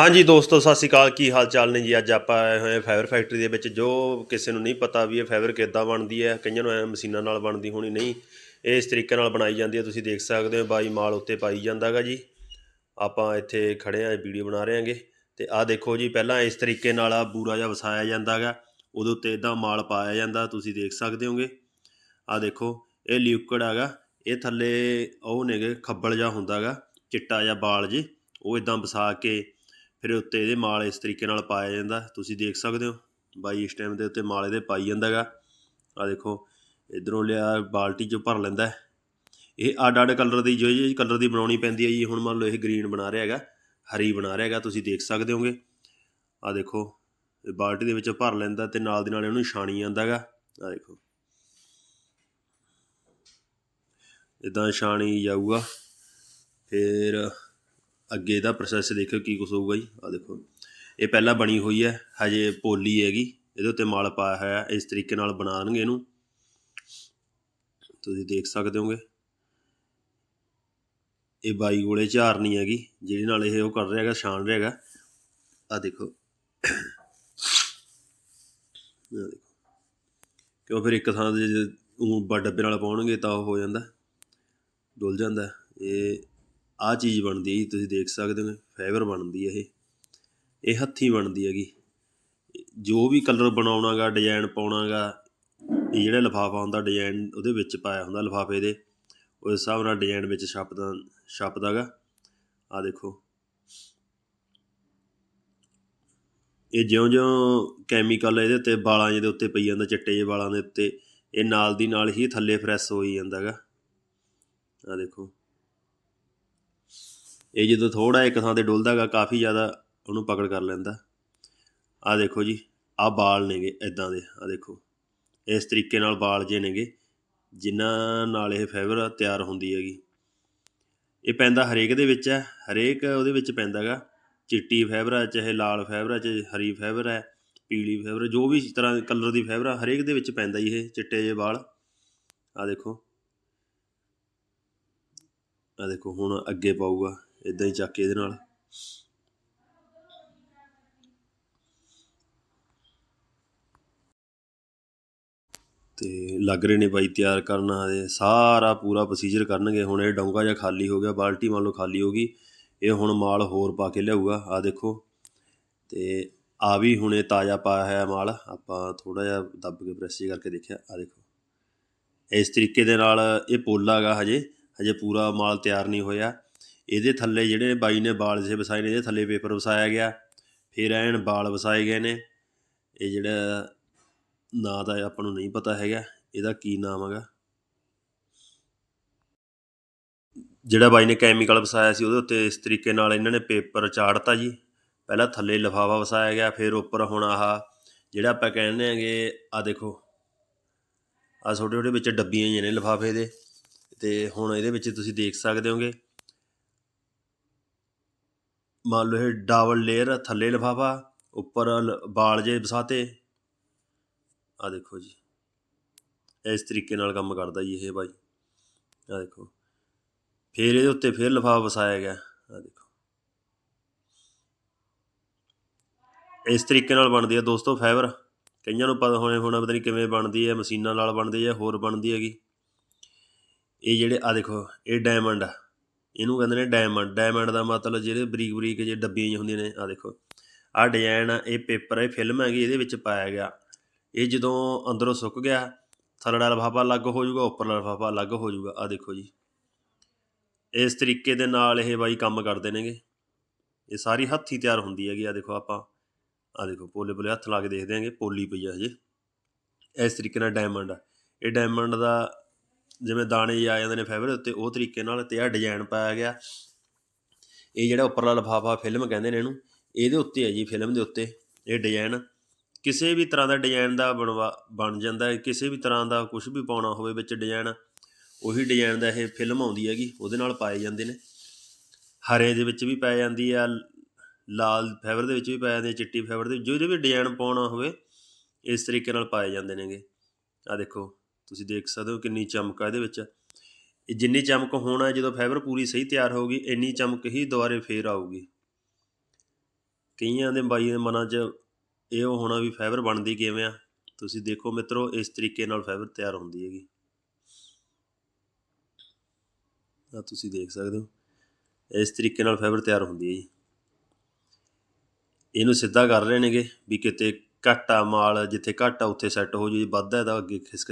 ਹਾਂਜੀ ਦੋਸਤੋ, ਸਤਿ ਸ਼੍ਰੀ ਅਕਾਲ। ਕੀ ਹਾਲ ਚਾਲ ਨੇ ਜੀ? ਅੱਜ ਆਪਾਂ ਆਏ ਹੋਏ ਹਾਂ ਫਾਈਬਰ ਫੈਕਟਰੀ ਦੇ ਵਿੱਚ, ਜੋ ਕਿਸੇ ਨੂੰ ਨਹੀਂ ਪਤਾ ਵੀ ਇਹ ਫਾਈਬਰ ਕਿੱਦਾਂ ਬਣਦੀ ਹੈ, ਕਈਆਂ ਨੂੰ ਐ ਮਸ਼ੀਨਾਂ ਨਾਲ ਬਣਦੀ ਹੋਣੀ ਨਹੀਂ। ਇਹ ਇਸ ਤਰੀਕੇ ਨਾਲ ਬਣਾਈ ਜਾਂਦੀ ਹੈ, ਤੁਸੀਂ ਦੇਖ ਸਕਦੇ ਹੋ, ਬਾਈ ਮਾਲ ਉੱਤੇ ਪਾਈ ਜਾਂਦਾਗਾ ਜੀ। ਆਪਾਂ ਇੱਥੇ ਖੜੇ ਆ ਵੀਡੀਓ ਬਣਾ ਰਹੇ ਹਾਂਗੇ। ਤੇ ਆਹ ਦੇਖੋ ਜੀ, ਪਹਿਲਾਂ ਇਸ ਤਰੀਕੇ ਨਾਲ ਆ ਬੂਰਾ ਜਿਹਾ ਵਸਾਇਆ ਜਾਂਦਾਗਾ ਉਹਦੇ ਉੱਤੇ ਇਦਾਂ ਮਾਲ ਪਾਇਆ ਜਾਂਦਾ, ਤੁਸੀਂ ਦੇਖ ਸਕਦੇ ਹੋਗੇ। ਆਹ ਦੇਖੋ, ਇਹ ਲਿਕੁਇਡ ਹੈਗਾ। ਇਹ ਥੱਲੇ ਉਹ ਨੇਗੇ, ਖੱਬਲ ਜਿਹਾ ਹੁੰਦਾਗਾ ਚਿੱਟਾ ਜਿਹਾ ਬਾਲ ਜੀ। ਉਹ ਇਦਾਂ ਵਸਾ ਕੇ ਫਿਰ ਉੱਤੇ ਇਹਦੇ ਮਾਲ ਇਸ ਤਰੀਕੇ ਨਾਲ ਪਾਇਆ ਜਾਂਦਾ। ਤੁਸੀਂ ਦੇਖ ਸਕਦੇ ਹੋ, ਬਾਈ ਇਸ ਟਾਈਮ ਦੇ ਉੱਤੇ ਮਾਲ ਇਹਦੇ ਪਾਈ ਜਾਂਦਾਗਾ। ਆ ਦੇਖੋ, ਇਧਰੋਂ ਲਿਆ, ਬਾਲਟੀ 'ਚੋਂ ਭਰ ਲੈਂਦਾ ਇਹ ਅੱਡ ਅੱਡ ਕਲਰ ਦੀ ਜੋ ਜੀ ਕਲਰ ਦੀ ਬਣਾਉਣੀ ਪੈਂਦੀ ਹੈ ਜੀ। ਹੁਣ ਮੰਨ ਲਓ ਇਹ ਗ੍ਰੀਨ ਬਣਾ ਰਿਹਾ ਹੈਗਾ, ਹਰੀ ਬਣਾ ਰਿਹਾ ਹੈਗਾ, ਤੁਸੀਂ ਦੇਖ ਸਕਦੇ ਹੋਗੇ। ਆ ਦੇਖੋ, ਇਹ ਬਾਲਟੀ ਦੇ ਵਿੱਚ ਭਰ ਲੈਂਦਾ ਤੇ ਨਾਲ ਦੀ ਨਾਲ ਇਹਨੂੰ ਛਾਣੀ ਜਾਂਦਾਗਾ। ਆ ਦੇਖੋ। ਇਦਾਂ ਛਾਣੀ ਜਾਊਗਾ। ਫਿਰ ਅੱਗੇ ਦਾ ਪ੍ਰੋਸੈਸ ਦੇਖੋ ਕੀ ਕੁਛ ਹੋਊਗਾ ਜੀ। ਆ ਦੇਖੋ, ਇਹ ਪਹਿਲਾਂ ਬਣੀ ਹੋਈ ਹੈ, ਹਜੇ ਪੋਲੀ ਹੈਗੀ। ਇਹਦੇ ਉੱਤੇ ਮਾਲ ਪਾਇਆ ਹੋਇਆ ਇਸ ਤਰੀਕੇ ਨਾਲ ਬਣਾਉਣਗੇ ਇਹਨੂੰ। ਤੁਸੀਂ ਦੇਖ ਸਕਦੇ ਹੋਗੇ। ਇਹ ਬਾਈ ਕੋਲੇ ਝਾਰਨੀ ਹੈਗੀ, ਜਿਹਦੇ ਨਾਲ ਇਹ ਉਹ ਕਰ ਰਿਹਾ ਹੈਗਾ, ਛਾਣ ਰਿਹਾ ਹੈਗਾ। ਆ ਦੇਖੋ। ਆਹ ਦੇਖੋ। ਕਿਉਂ ਫਿਰ ਇੱਕ ਥਾਂ 'ਤੇ ਜੇ ਊਂ ਬ ਡੱਬੇ ਨਾਲ ਪਾਉਣਗੇ ਤਾਂ ਉਹ ਹੋ ਜਾਂਦਾ, ਡੁੱਲ ਜਾਂਦਾ। ਇਹ ਆ ਚੀਜ਼ ਬਣਦੀ ਹੈ ਜੀ, ਤੁਸੀਂ ਦੇਖ ਸਕਦੇ ਹੋ, ਫਾਈਬਰ ਬਣਦੀ ਹੈ ਇਹ। ਇਹ ਹੱਥੀਂ ਬਣਦੀ ਹੈਗੀ। ਜੋ ਵੀ ਕਲਰ ਬਣਾਉਣਾਗਾ, ਡਿਜ਼ਾਈਨ ਪਾਉਣਾਗਾ, ਇਹ ਜਿਹੜਾ ਲਿਫਾਫਾ ਹੁੰਦਾ, ਡਿਜ਼ਾਈਨ ਉਹਦੇ ਵਿੱਚ ਪਾਇਆ ਹੁੰਦਾ ਲਿਫਾਫੇ ਦੇ ਉਸ ਹਿਸਾਬ ਨਾਲ ਡਿਜ਼ਾਈਨ ਵਿੱਚ ਛਪਦਾ, ਛਪਦਾਗਾ। ਆ ਦੇਖੋ। ਇਹ ਜਿਉਂ-ਜਿਉਂ ਕੈਮੀਕਲ ਇਹਦੇ ਉੱਤੇ ਵਾਲਾਂ ਜਿਹੇ ਦੇ ਉੱਤੇ ਪਈ ਜਾਂਦਾ, ਚਿੱਟੇ ਜਿਹੇ ਵਾਲਾਂ ਦੇ ਉੱਤੇ, ਇਹ ਨਾਲ ਦੀ ਨਾਲ ਹੀ ਥੱਲੇ ਫਰੈਸ਼ ਹੋਈ ਜਾਂਦਾਗਾ। ਆ ਦੇਖੋ। ਇਹ ਜਦੋਂ ਥੋੜਾ ਇੱਕ ਥਾਂ ਤੇ ਡੁੱਲਦਾਗਾ, ਕਾਫੀ ਜ਼ਿਆਦਾ ਉਹਨੂੰ ਪਕੜ ਕਰ ਲੈਂਦਾ। ਆ ਦੇਖੋ ਜੀ ਆ ਬਾਲ ਨੇਗੇ ਇਦਾਂ ਦੇ ਆ ਦੇਖੋ। ਇਸ ਤਰੀਕੇ ਨਾਲ ਬਾਲ ਜੇ ਨੇਗੇ, ਜਿਨ੍ਹਾਂ ਨਾਲ ਇਹ ਫਾਈਬਰ ਤਿਆਰ ਹੁੰਦੀ ਹੈਗੀ। ਇਹ ਪੈਂਦਾ ਹਰੇਕ ਦੇ ਵਿੱਚ ਹੈ, ਹਰੇਕ ਉਹਦੇ ਵਿੱਚ ਪੈਂਦਾਗਾ ਚਿੱਟੀ ਫਾਈਬਰ ਹੈ, ਚਾਹੇ ਲਾਲ ਫਾਈਬਰ ਹੈ, ਚਾਹੇ ਹਰੀ ਫਾਈਬਰ ਹੈ, ਪੀਲੀ ਫਾਈਬਰ, ਜੋ ਵੀ ਤਰ੍ਹਾਂ ਕਲਰ ਦੀ ਫਾਈਬਰ ਹੈ, ਹਰੇਕ ਦੇ ਵਿੱਚ ਪੈਂਦਾ ਜੀ ਇਹ ਚਿੱਟੇ ਜਿਹੇ ਵਾਲ ਆ ਦੇਖੋ। ਆ ਦੇਖੋ, ਹੁਣ ਅੱਗੇ ਪਾਊਗਾ। ਇਦਾਂ ਹੀ ਚੱਕ ਕੇ ਇਹਦੇ ਨਾਲ। ਤੇ ਲੱਗ ਰਹੇ ਨੇ ਬਾਈ ਤਿਆਰ ਕਰਨਾ ਹਜੇ ਸਾਰਾ ਪੂਰਾ ਪ੍ਰੋਸੀਜਰ ਕਰਨਗੇ। ਹੁਣ ਇਹ ਡੌਂਗਾ ਜਿਹਾ ਖਾਲੀ ਹੋ ਗਿਆ, ਬਾਲਟੀ ਮੰਨ ਲਓ ਖਾਲੀ ਹੋ ਗਈ। ਇਹ ਹੁਣ ਮਾਲ ਹੋਰ ਪਾ ਕੇ ਲਿਆਊਗਾ। ਆ ਦੇਖੋ। ਤੇ ਆ ਵੀ ਹੁਣੇ ਤਾਜ਼ਾ ਪਾਇਆ ਹੋਇਆ ਮਾਲ। ਆਪਾਂ ਥੋੜਾ ਜਿਹਾ ਦੱਬ ਕੇ ਪ੍ਰੈਸ ਕਰਕੇ ਦੇਖਿਆ। ਆ ਦੇਖੋ। ਇਸ ਤਰੀਕੇ ਦੇ ਨਾਲ ਇਹ ਪੋਲਾ ਗਾ ਹਜੇ। ਹਜੇ ਪੂਰਾ ਮਾਲ ਤਿਆਰ ਨਹੀਂ ਹੋਇਆ। ਇਹਦੇ ਥੱਲੇ ਜਿਹੜੇ ਬਾਈ ਨੇ ਬਾਲ ਜੇ ਵਸਾਏ ਨੇ, ਇਹਦੇ ਥੱਲੇ ਪੇਪਰ ਵਸਾਇਆ ਗਿਆ। ਫਿਰ ਐਨ ਬਾਲ ਵਸਾਏ ਗਏ ਨੇ। ਇਹ ਜਿਹੜਾ ਨਾਂ ਦਾ ਆਪਾਂ ਨੂੰ ਨਹੀਂ ਪਤਾ ਹੈਗਾ। ਇਹਦਾ ਕੀ ਨਾਮ ਹੈਗਾ? ਜਿਹੜਾ ਬਾਈ ਨੇ ਕੈਮੀਕਲ ਵਸਾਇਆ ਸੀ, ਉਹਦੇ ਉੱਤੇ ਇਸ ਤਰੀਕੇ ਨਾਲ ਇਹਨਾਂ ਨੇ ਪੇਪਰ ਚਾੜਤਾ ਜੀ। ਪਹਿਲਾਂ ਥੱਲੇ ਲਿਫਾਫਾ ਵਸਾਇਆ ਗਿਆ, ਫਿਰ ਉੱਪਰ ਹੁਣ ਆਹ ਜਿਹੜਾ ਆਪਾਂ ਕਹਿੰਦੇ ਆਂਗੇ ਆ ਦੇਖੋ। ਆ ਛੋਟੇ ਛੋਟੇ ਵਿੱਚ ਡੱਬੀਆਂ ਜਿਹੀਆਂ ਨੇ ਲਿਫਾਫੇ ਦੇ। ਤੇ ਹੁਣ ਇਹਦੇ ਵਿੱਚ ਤੁਸੀਂ ਦੇਖ ਸਕਦੇ ਹੋਗੇ। ਮੰਨ ਲਓ ਇਹ ਡਬਲ ਲੇਅਰ ਥੱਲੇ ਲਿਫਾਫਾ, ਉੱਪਰ ਲ- ਬਾਲ ਜੇ ਵਸਾਤੇ। ਆ ਦੇਖੋ ਜੀ। ਇਸ ਤਰੀਕੇ ਨਾਲ ਕੰਮ ਕਰਦਾ ਜੀ ਇਹ ਬਾਈ। ਆ ਦੇਖੋ। ਫਿਰ ਇਹਦੇ ਉੱਤੇ ਫਿਰ ਲਿਫਾਫਾ ਵਸਾਇਆ ਗਿਆ। ਆ ਦੇਖੋ। ਇਸ ਤਰੀਕੇ ਨਾਲ ਬਣਦੀ ਹੈ ਦੋਸਤੋ ਫਾਈਬਰ। ਕਈਆਂ ਨੂੰ ਪਤਾ ਹੋਣੇ, ਹੋਣਾ ਪਤਾ ਨਹੀਂ ਕਿਵੇਂ ਬਣਦੀ ਹੈ ਮਸ਼ੀਨਾਂ ਨਾਲ ਬਣਦੀ ਹੈ ਹੋਰ ਬਣਦੀ ਹੈਗੀ। ਇਹ ਜਿਹੜੇ ਆ ਦੇਖੋ, ਇਹ ਡਾਇਮੰਡ ਆ। ਇਹਨੂੰ ਕਹਿੰਦੇ ਨੇ ਡਾਇਮੰਡ ਡਾਇਮੰਡ ਦਾ ਮਤਲਬ ਜਿਹੜੇ ਬਰੀਕ ਬਰੀਕ ਜੇ ਡੱਬੀਆਂ ਜਿਹੀਆਂ ਹੁੰਦੀਆਂ ਨੇ ਆ ਦੇਖੋ। ਆਹ ਡਿਜ਼ਾਈਨ ਆ, ਇਹ ਪੇਪਰ ਹੈ ਫਿਲਮ ਹੈਗੀ, ਇਹਦੇ ਵਿੱਚ ਪਾਇਆ ਗਿਆ। ਇਹ ਜਦੋਂ ਅੰਦਰੋਂ ਸੁੱਕ ਗਿਆ, ਥੱਲੜਾ ਲਫ਼ਾਫਾ ਅਲੱਗ ਹੋ ਜਾਊਗਾ, ਉੱਪਰਲਾ ਲਫ਼ਾਫਾ ਅਲੱਗ ਹੋ ਜਾਊਗਾ। ਆ ਦੇਖੋ ਜੀ। ਇਸ ਤਰੀਕੇ ਦੇ ਨਾਲ ਇਹ ਬਾਈ ਕੰਮ ਕਰਦੇ ਨੇਗੇ। ਇਹ ਸਾਰੀ ਹੱਥੀ ਤਿਆਰ ਹੁੰਦੀ ਹੈਗੀ ਆ ਦੇਖੋ ਆਪਾਂ। ਆ ਦੇਖੋ, ਪੋਲੇ ਪੋਲੇ ਹੱਥ ਲਾ ਕੇ ਦੇਖਦੇ ਆਂਗੇ ਪੋਲੀ ਪਈ ਆ ਹਜੇ। ਇਸ ਤਰੀਕੇ ਨਾਲ ਡਾਇਮੰਡ ਆ। ਇਹ ਡਾਇਮੰਡ ਦਾ ਜਿਵੇਂ ਦਾਣੇ ਜਿਹੇ ਆ ਜਾਂਦੇ ਨੇ ਫਾਈਬਰ ਉੱਤੇ, ਉਹ ਤਰੀਕੇ ਨਾਲ ਤੇ ਆ ਡਿਜ਼ਾਈਨ ਪਾਇਆ ਗਿਆ। ਇਹ ਜਿਹੜਾ ਉੱਪਰਲਾ ਲਿਫਾਫਾ ਫਿਲਮ ਕਹਿੰਦੇ ਨੇ ਇਹਨੂੰ, ਇਹਦੇ ਉੱਤੇ ਹੈ ਜੀ ਫਿਲਮ ਦੇ ਉੱਤੇ ਇਹ ਡਿਜ਼ਾਈਨ ਕਿਸੇ ਵੀ ਤਰ੍ਹਾਂ ਦਾ ਡਿਜ਼ਾਈਨ ਦਾ ਬਣਵਾ, ਬਣ ਜਾਂਦਾ ਹੈ, ਕਿਸੇ ਵੀ ਤਰ੍ਹਾਂ ਦਾ ਕੁਝ ਵੀ ਪਾਉਣਾ ਹੋਵੇ ਵਿੱਚ ਡਿਜ਼ਾਈਨ ਉਹੀ ਡਿਜ਼ਾਈਨ ਦਾ ਇਹ ਫਿਲਮ ਆਉਂਦੀ ਹੈਗੀ, ਉਹਦੇ ਨਾਲ ਪਾਏ ਜਾਂਦੇ ਨੇ। ਹਰੇ ਦੇ ਵਿੱਚ ਵੀ ਪਾਈ ਜਾਂਦੀ ਆ, ਲਾਲ ਫਾਈਬਰ ਦੇ ਵਿੱਚ ਵੀ ਪਾਇਆ ਜਾਂਦੀ ਚਿੱਟੀ ਫਾਈਬਰ ਦੇ ਵਿੱਚ, ਜਿਹਦੇ ਵੀ ਡਿਜ਼ਾਈਨ ਪਾਉਣਾ ਹੋਵੇ, ਇਸ ਤਰੀਕੇ ਨਾਲ ਪਾਏ ਜਾਂਦੇ ਨੇਗੇ। ਆ ਦੇਖੋ। ਤੁਸੀਂ ਦੇਖ ਸਕਦੇ ਹੋ ਕਿੰਨੀ ਚਮਕ ਆ ਇਹਦੇ ਵਿੱਚ। ਇਹ ਜਿੰਨੀ ਚਮਕ ਹੋਣਾ ਜਦੋਂ ਫਾਈਬਰ ਪੂਰੀ ਸਹੀ ਤਿਆਰ ਹੋਊਗੀ, ਇੰਨੀ ਚਮਕ ਹੀ ਦੁਬਾਰੇ ਫੇਰ ਆਊਗੀ। ਕਈਆਂ ਦੇ ਬਾਈ ਦੇ ਮਨਾਂ 'ਚ ਇਹ ਹੋਣਾ ਵੀ ਫਾਈਬਰ ਬਣਦੀ ਕਿਵੇਂ ਆ। ਤੁਸੀਂ ਦੇਖੋ ਮਿੱਤਰੋ, ਇਸ ਤਰੀਕੇ ਨਾਲ ਫਾਈਬਰ ਤਿਆਰ ਹੁੰਦੀ ਹੈਗੀ। ਆ ਤੁਸੀਂ ਦੇਖ ਸਕਦੇ ਹੋ, ਇਸ ਤਰੀਕੇ ਨਾਲ ਫਾਈਬਰ ਤਿਆਰ ਹੁੰਦੀ ਹੈ ਜੀ। ਇਹਨੂੰ ਸਿੱਧਾ ਕਰ ਰਹੇ ਨੇਗੇ ਵੀ ਕਿਤੇ ਘੱਟ ਆ ਮਾਲ, ਜਿੱਥੇ ਘੱਟ ਆ, ਉੱਥੇ ਸੈੱਟ ਹੋ ਜੂ ਜੀ, ਵੱਧਦਾ ਹੈ ਤਾਂ ਅੱਗੇ ਖਿਸਕ